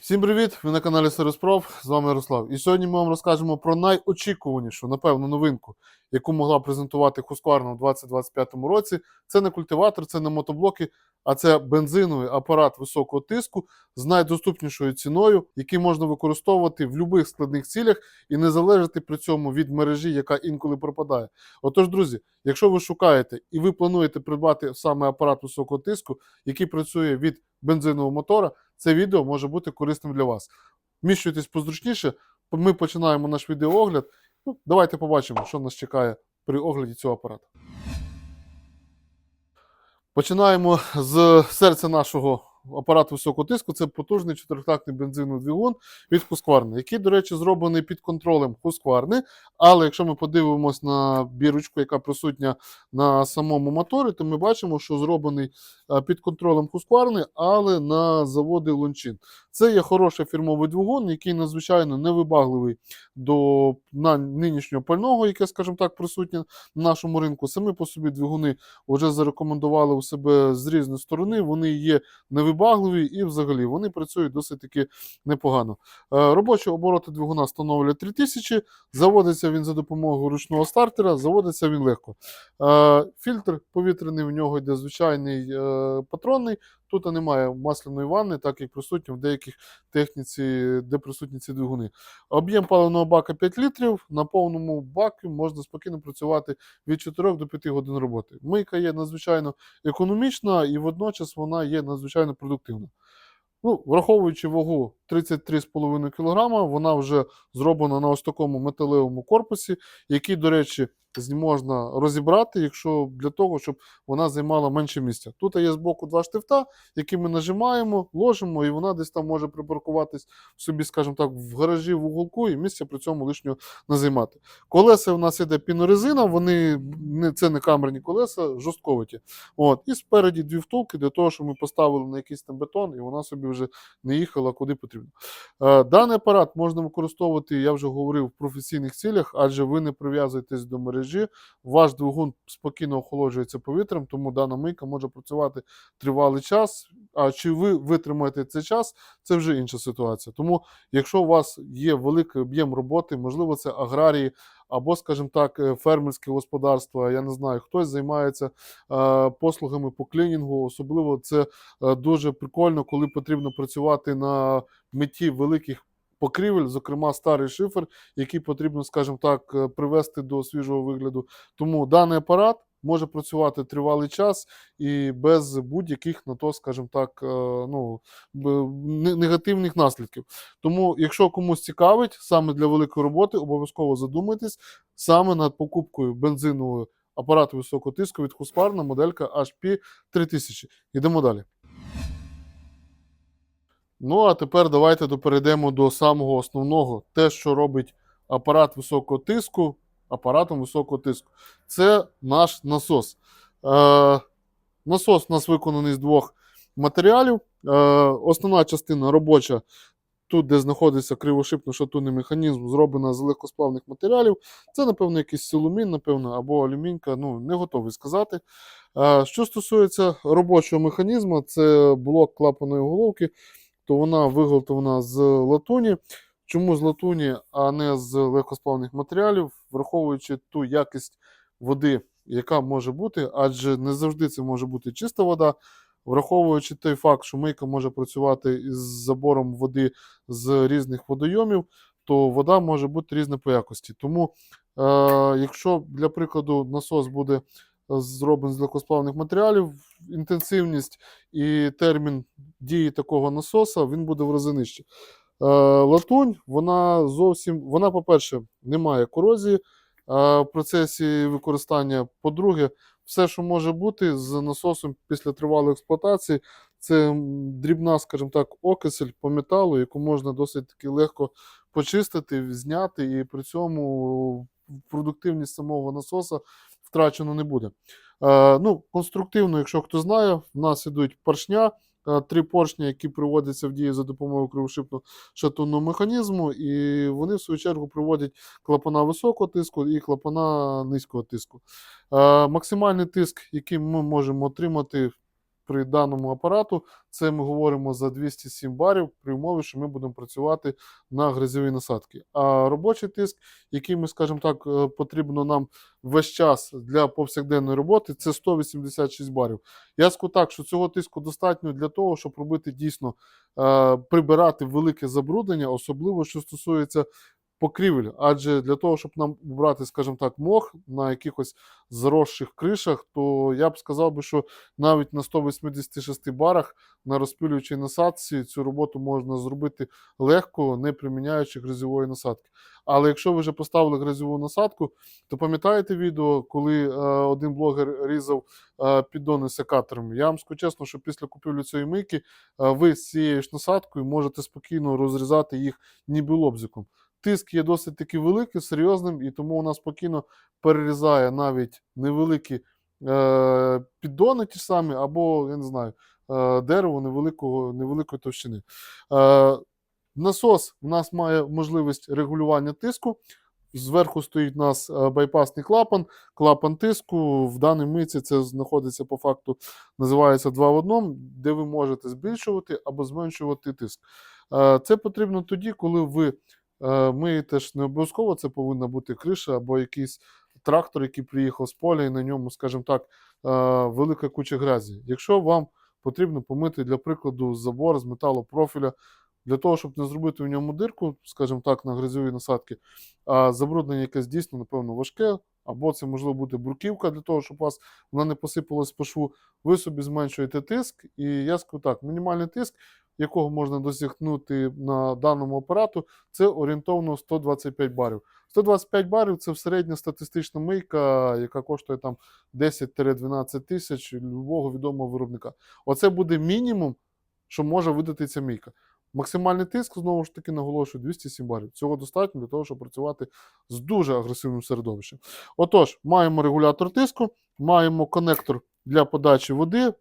Всім привіт! Ви на каналі Сереспров, з вами Ярослав. І сьогодні ми вам розкажемо про найочікуванішу, напевно, новинку, яку могла презентувати Husqvarna у 2025 році. Це не культиватор, це не мотоблоки, а це бензиновий апарат високого тиску з найдоступнішою ціною, який можна використовувати в будь-яких складних цілях і не залежати при цьому від мережі, яка інколи пропадає. Отож, друзі, якщо ви шукаєте і ви плануєте придбати саме апарат високого тиску, який працює від бензинового мотора, це відео може бути корисним для вас. Вміщуйтесь позручніше, ми починаємо наш відеоогляд. Ну, давайте побачимо, що нас чекає при огляді цього апарату. Починаємо з серця нашого апарату високого тиску. Це потужний чотиритактний бензиновий двигун від Husqvarna, який, до речі, зроблений під контролем Husqvarna. Але якщо ми подивимось на бірочку, яка присутня на самому моторі, то ми бачимо, що зроблений е, під контролем Husqvarna, але на заводі Лончин. Це є хороший фірмовий двигун, який надзвичайно невибагливий до на нинішнього пального, яке, скажімо так, присутнє на нашому ринку. Самі по собі двигуни вже зарекомендували у себе з різної сторони. Вони є невибагливі і взагалі вони працюють досить таки непогано. Е, Робочі обороти двигуна становлять 3000, заводиться він за допомогою ручного стартера, заводиться він легко. Е, Фільтр повітряний в нього йде звичайний е, патронний. Тут немає масляної ванни, так як присутні в деяких техніці, де присутні ці двигуни. Об'єм паливного бака 5 літрів. На повному баку можна спокійно працювати від 4 до 5 годин роботи. Мийка є надзвичайно економічна і водночас вона є надзвичайно продуктивна. Ну, враховуючи вагу 33,5 кг, вона вже зроблена на ось такому металевому корпусі, який, до речі, можна розібрати, якщо для того, щоб вона займала менше місця. Тут є збоку два штифта, які ми нажимаємо, ложимо, і вона десь там може припаркуватись собі, скажімо так, в гаражі в уголку, і місця при цьому лишнього не займати. Колеса у нас іде пінорезина, вони не це не камерні колеса, жорстковаті. От, і спереді дві втулки для того, щоб ми поставили на якийсь там бетон, і вона собі вже не їхала куди потрібно. Е, Даний апарат можна використовувати, я вже говорив, в професійних цілях, адже ви не прив'язуєтесь до мережі. Ваш двигун спокійно охолоджується повітрям, тому дана мийка може працювати тривалий час. А чи ви витримаєте цей час, це вже інша ситуація. Тому, якщо у вас є великий об'єм роботи, можливо, це аграрії або, скажімо так, е, фермерське господарство, я не знаю, хтось займається е, послугами по клінінгу. Особливо це е, дуже прикольно, коли потрібно працювати на меті великих. Покрівель, зокрема, старий шифер, який потрібно, скажімо так, е, привести до свіжого вигляду. Тому даний апарат може працювати тривалий час і без будь-яких на то, скажімо так, е, ну, негативних наслідків. Тому, якщо комусь цікавить саме для великої роботи, обов'язково задумайтесь саме над покупкою бензинового апарату високого тиску від Husqvarna моделька HP 3000. Йдемо далі. Ну, а тепер давайте перейдемо до самого основного, те, що робить апарат високого тиску апаратом високого тиску. Це наш насос. Е, насос у нас виконаний з двох матеріалів. Е, основна частина робоча, тут, де знаходиться кривошипно-шатунний механізм, зроблена з легкосплавних матеріалів. Це, напевно, якийсь силумін, напевно, або алюмінька, ну, не готовий сказати. Е, що стосується робочого механізму, це блок клапаної головки, то вона виготовлена з латуні. Чому з латуні, а не з легкосплавних матеріалів, враховуючи ту якість води, яка може бути, адже не завжди це може бути чиста вода, враховуючи той факт, що мийка може працювати із забором води з різних водойомів, то вода може бути різна по якості. Тому, е, якщо для прикладу насос буде зроблений з легкосплавних матеріалів, інтенсивність і термін дії такого насоса він буде в рази нижче. Е, Латунь, вона зовсім, вона, по-перше, не має корозії е, в процесі використання. По-друге, все, що може бути з насосом після тривалої експлуатації, це дрібна, скажімо так, окисель по металу, яку можна досить таки легко почистити, зняти, і при цьому продуктивність самого насоса втрачено не буде. Е, ну, конструктивно, якщо хто знає, в нас ідуть поршня, три поршні, які приводяться в дію за допомогою кривошипно шатунного механізму, і вони, в свою чергу, приводять клапана високого тиску і клапана низького тиску. Е, максимальний тиск, який ми можемо отримати при даному апарату. Це ми говоримо за 207 барів при умові, що ми будемо працювати на грязьовій насадці. А робочий тиск, який ми, скажімо так, е, потрібно нам весь час для повсякденної роботи, це 186 барів. Я скажу так, що цього тиску достатньо для того, щоб робити дійсно е, прибирати велике забруднення, особливо що стосується покрівель. Адже для того, щоб нам брати, скажімо так, мох на якихось заросших кришах, то я б сказав би, що навіть на 186 барах на розпилюючій насадці цю роботу можна зробити легко, не приміняючи грязьової насадки. Але якщо ви вже поставили грязьову насадку, то пам'ятаєте відео, коли е, один блогер різав е, піддони секатором? Я вам скажу чесно, що після купівлі цієї мийки е, ви з цією ж насадкою можете спокійно розрізати їх ніби лобзиком. Тиск є досить таки великий, серйозним, і тому вона спокійно перерізає навіть невеликі е, піддони ті самі, або, я не знаю, е, дерево невеликого, невеликої товщини. Е, насос у нас має можливість регулювання тиску. Зверху стоїть у нас е, байпасний клапан, клапан тиску. В даній миці це знаходиться по факту, називається 2 в 1, де ви можете збільшувати або зменшувати тиск. Е, Це потрібно тоді, коли ви е, миєте ж не обов'язково це повинна бути криша або якийсь трактор, який приїхав з поля, і на ньому, скажімо так, е, велика куча грязі. Якщо вам потрібно помити, для прикладу, забор з металопрофіля, для того, щоб не зробити в ньому дирку, скажімо так, на грязьові насадки, а забруднення якесь дійсно, напевно, важке, або це можливо бути бруківка для того, щоб у вас вона не посипалась по шву, ви собі зменшуєте тиск. І я скажу так, мінімальний тиск, якого можна досягнути на даному апарату, це орієнтовно 125 барів. 125 барів це середня статистична мийка, яка коштує там 10-12 тисяч любого відомого виробника. Оце буде мінімум, що може видати ця мийка. Максимальний тиск, знову ж таки, наголошую, 207 барів. Цього достатньо для того, щоб працювати з дуже агресивним середовищем. Отож, маємо регулятор тиску, маємо конектор для подачі води,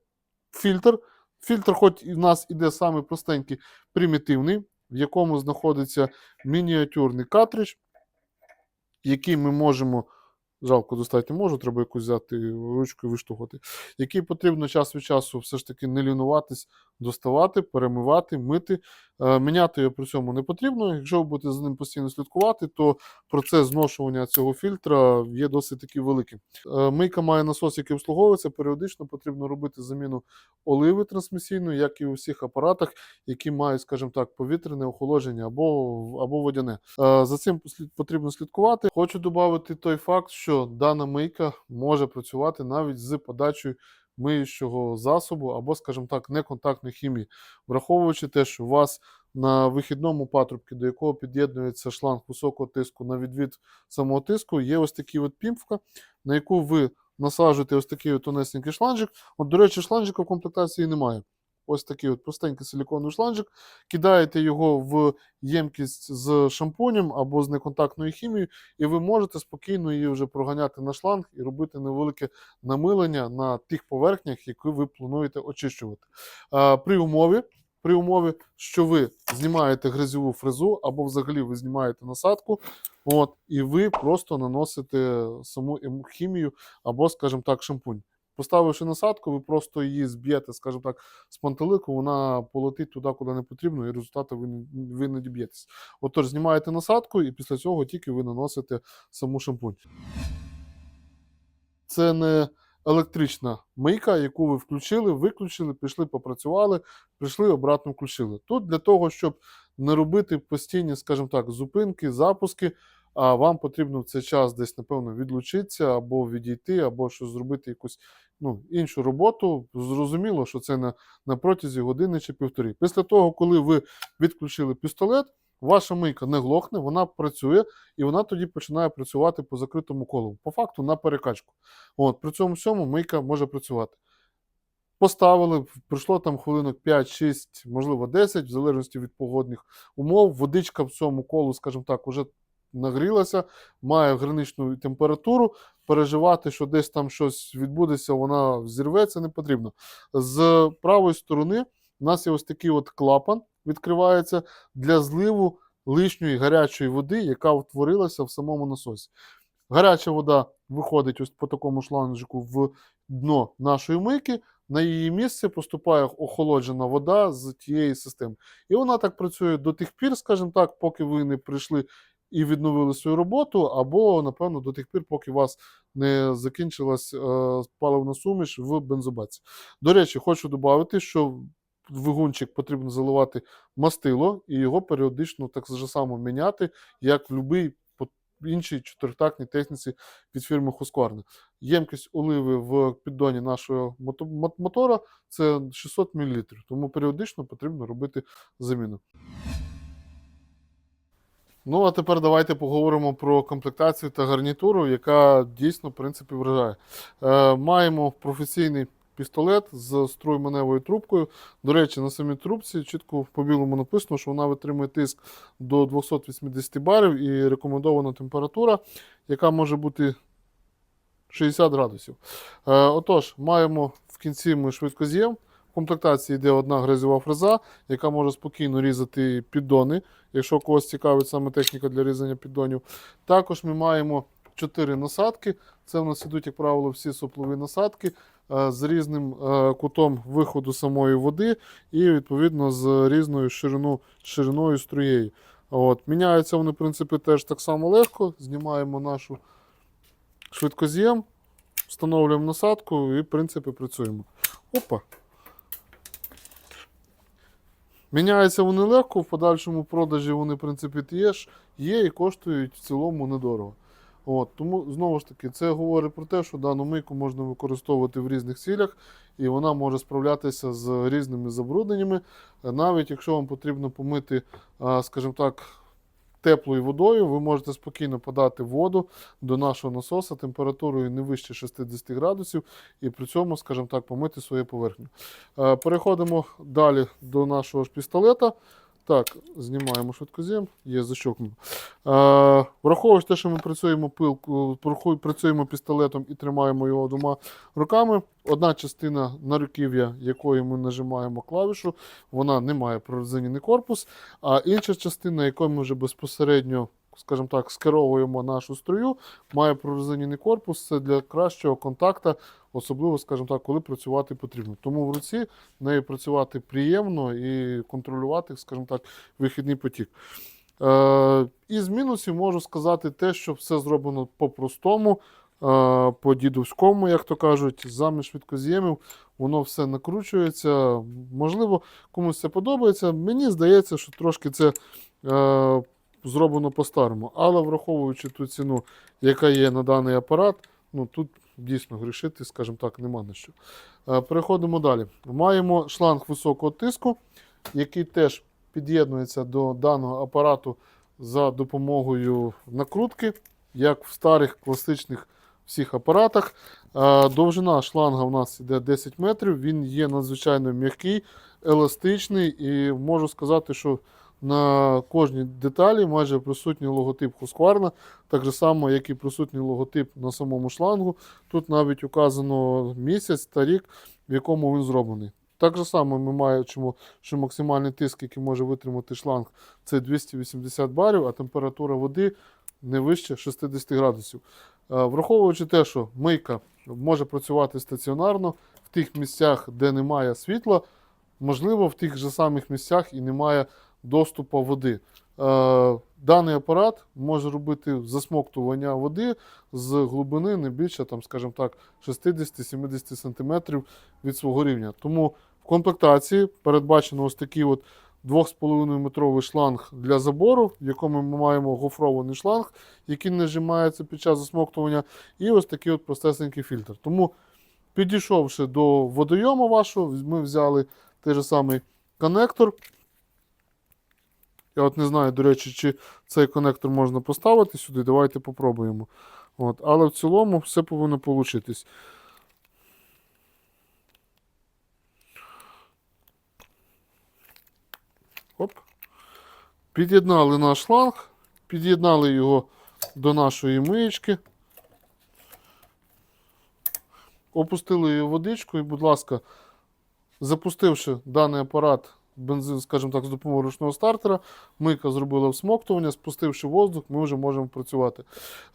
фільтр. Фільтр, хоч і в нас іде саме простенький, примітивний, в якому знаходиться мініатюрний картридж, який ми можемо. Жалко, достати можу, треба якусь взяти ручку і виштовхати. Який потрібно час від часу все ж таки не лінуватись, доставати, перемивати, мити. Е, міняти його при цьому не потрібно. Якщо ви будете за ним постійно слідкувати, то процес зношування цього фільтра є досить таки великим. Е, мийка має насос, який обслуговується. Періодично потрібно робити заміну оливи трансмісійної, як і у всіх апаратах, які мають, скажімо так, повітряне охолодження або, або водяне. Е, За цим потрібно слідкувати. Хочу додати той факт, що дана мийка може працювати навіть з подачею миючого засобу або, скажімо так, неконтактної хімії, враховуючи те, що у вас на вихідному патрубці, до якого під'єднується шланг високого тиску на відвід самого тиску, є ось такий от пімпка, на яку ви насаджуєте ось такий от тонесенький шланжик. От, до речі, шланжика в комплектації немає. Ось такий от простенький силіконовий шланжик. Кидаєте його в ємкість з шампунем або з неконтактною хімією, і ви можете спокійно її вже проганяти на шланг і робити невелике намилення на тих поверхнях, які ви плануєте очищувати. При умові, при умові, що ви знімаєте грязьову фрезу, або взагалі ви знімаєте насадку, от, і ви просто наносите саму ем- хімію або, скажімо так, шампунь. Поставивши насадку, ви просто її зб'єте, скажімо так, з пантелику, вона полетить туди, куди не потрібно, і результату ви ви не діб'єтесь. Отож, знімаєте насадку, і після цього тільки ви наносите саму шампунь. Це не електрична мийка, яку ви включили, виключили, пішли, попрацювали, прийшли, обратно включили. Тут для того, щоб не робити постійні, скажімо так, зупинки, запуски, а вам потрібно в цей час десь, напевно, відлучитися або відійти, або щось зробити якусь ну, іншу роботу. Зрозуміло, що це на, на протязі години чи півтори. Після того, коли ви відключили пістолет, ваша мийка не глохне, вона працює, і вона тоді починає працювати по закритому колу. По факту на перекачку. От, при цьому всьому мийка може працювати. Поставили, пройшло там хвилинок 5-6, можливо, 10, в залежності від погодних умов. Водичка в цьому колу, скажімо так, уже нагрілася, має граничну температуру. Переживати, що десь там щось відбудеться, вона взірветься, не потрібно. З правої сторони у нас є ось такий от клапан, відкривається для зливу лишньої гарячої води, яка утворилася в самому насосі. Гаряча вода виходить ось по такому шланжику в дно нашої мийки, на її місце поступає охолоджена вода з тієї системи. І вона так працює до тих пір, скажімо так, поки ви не прийшли і відновили свою роботу, або, напевно, до тих пір, поки у вас не закінчилась е, паливна суміш в бензобаці. До речі, хочу додати, що двигунчик потрібно заливати мастило і його періодично так само міняти, як в будь-який іншій чотиритактній техніці від фірми Husqvarna. Ємкість оливи в піддоні нашого мото- мотора це 600 мл, тому періодично потрібно робити заміну. Ну, а тепер давайте поговоримо про комплектацію та гарнітуру, яка дійсно, в принципі, вражає. Е, маємо професійний пістолет з струйменевою трубкою. До речі, на самій трубці чітко по білому написано, що вона витримує тиск до 280 барів і рекомендована температура, яка може бути 60 градусів. Е, отож, маємо в кінці ми швидкоз'єм. Комплектації йде одна грязьова фреза, яка може спокійно різати піддони, якщо когось цікавить саме техніка для різання піддонів. Також ми маємо 4 насадки. Це в нас ідуть, як правило, всі соплові насадки е, з різним е, кутом виходу самої води і, відповідно, з різною ширину, шириною струєю. От. Міняються вони, в принципі, теж так само легко. Знімаємо нашу швидкоз'єм, встановлюємо насадку і, в принципі, працюємо. Опа. Міняються вони легко, в подальшому продажі вони, в принципі, є, є і коштують в цілому недорого. От, тому, знову ж таки, це говорить про те, що дану мийку можна використовувати в різних цілях, і вона може справлятися з різними забрудненнями. Е, Навіть якщо вам потрібно помити, скажімо так, теплою водою, ви можете спокійно подати воду до нашого насоса температурою не вище 60 градусів, і при цьому, скажімо так, помити свою поверхню. Е, Переходимо далі до нашого ж пістолета. Так, знімаємо швидкозем, є. Е, враховуючи те, що ми працюємо пилку, працюємо пістолетом і тримаємо його двома руками. Одна частина на руків'я, якою ми нажимаємо клавішу, вона не має прорезинений корпус, а інша частина, якою ми вже безпосередньо, скажімо так, скеровуємо нашу струю, має прорезинений корпус. Це для кращого контакту, особливо, скажімо так, коли працювати потрібно. Тому в руці нею працювати приємно і контролювати, скажімо так, вихідний потік. Е, із мінусів можу сказати те, що все зроблено по-простому, е, по дідовському, як то кажуть, замість швидкоз'ємів, воно все накручується. Можливо, комусь це подобається. Мені здається, що трошки це е, зроблено по-старому. Але враховуючи ту ціну, яка є на даний апарат, ну тут дійсно грішити, скажімо так, нема на що. Е, переходимо далі. Маємо шланг високого тиску, який теж під'єднується до даного апарату за допомогою накрутки, як в старих класичних всіх апаратах. Е, Довжина шланга у нас йде 10 метрів, він є надзвичайно м'який, еластичний, і можу сказати, що на кожній деталі майже присутній логотип Husqvarna, так же само, як і присутній логотип на самому шлангу. Тут навіть указано місяць та рік, в якому він зроблений. Так же само ми маємо, що максимальний тиск, який може витримати шланг, це 280 барів, а температура води не вище 60 градусів. Е, Враховуючи те, що мийка може працювати стаціонарно в тих місцях, де немає світла, можливо, в тих же самих місцях і немає доступу води. Е, Даний апарат може робити засмоктування води з глибини не більше, там, скажімо так, 60-70 см від свого рівня. Тому в комплектації передбачено ось такий от 2,5 метровий шланг для забору, в якому ми маємо гофрований шланг, який нажимається під час засмоктування, і ось такий от простесенький фільтр. Тому, підійшовши до водойому вашого, ми взяли той же самий коннектор. Я от не знаю, до речі, чи цей коннектор можна поставити сюди. Давайте попробуємо. От. Але в цілому все повинно получитись. Оп. Під'єднали наш шланг, під'єднали його до нашої миєчки. Опустили її водичку і, будь ласка, запустивши даний апарат бензин, скажімо так, з допомогою ручного стартера, мийка зробила всмоктування, спустивши воздух, ми вже можемо працювати.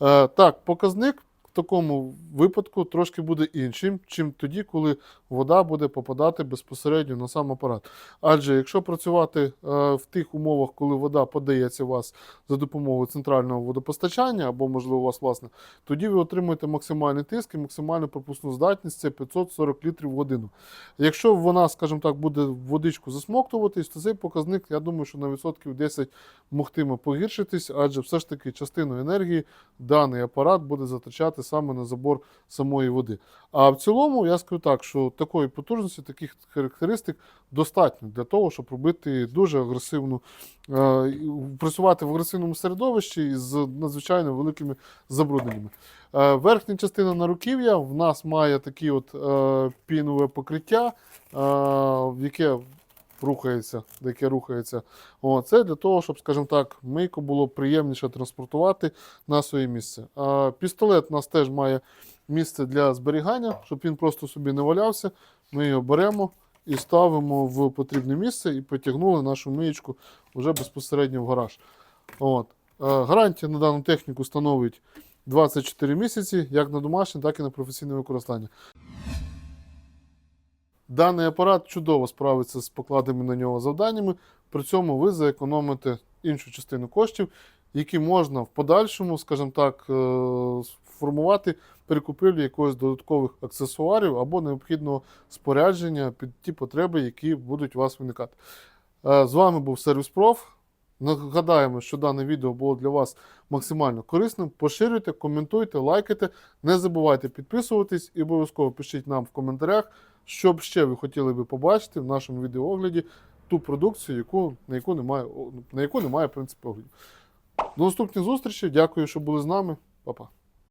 Е, так, показник такому випадку трошки буде іншим, чим тоді, коли вода буде попадати безпосередньо на сам апарат. Адже якщо працювати е, в тих умовах, коли вода подається вас за допомогою центрального водопостачання, або, можливо, у вас власне, тоді ви отримуєте максимальний тиск і максимальну пропускну здатність це 540 літрів в годину. Якщо вона, скажімо так, буде водичку засмоктуватись, то цей показник, я думаю, що на відсотків 10 могтиме погіршитись, адже все ж таки частину енергії даний апарат буде затрачати саме на забор самої води. А в цілому я скажу так, що такої потужності, таких характеристик достатньо для того, щоб робити дуже агресивну, е, працювати в агресивному середовищі з надзвичайно великими забрудненнями. Е, Верхня частина наруків'я в нас має таке от е, пінове покриття, е, яке рухається, яке рухається. О, це для того, щоб, скажімо так, мийку було приємніше транспортувати на своє місце. А пістолет у нас теж має місце для зберігання, щоб він просто собі не валявся. Ми його беремо і ставимо в потрібне місце і потягнули нашу миєчку вже безпосередньо в гараж. От. Е, Гарантія на дану техніку становить 24 місяці, як на домашнє, так і на професійне використання. Даний апарат чудово справиться з покладеними на нього завданнями, при цьому ви заекономите іншу частину коштів, які можна в подальшому, скажімо так, е, сформувати при купівлі якогось додаткових аксесуарів або необхідного спорядження під ті потреби, які будуть у вас виникати. Е, З вами був Сервіс Проф. Нагадаємо, що дане відео було для вас максимально корисним. Поширюйте, коментуйте, лайкайте. Не забувайте підписуватись і обов'язково пишіть нам в коментарях, що б ще ви хотіли би побачити в нашому відеоогляді ту продукцію, яку, на, яку немає, на яку немає в принципі огляду. До наступних зустрічей. Дякую, що були з нами. Па-па.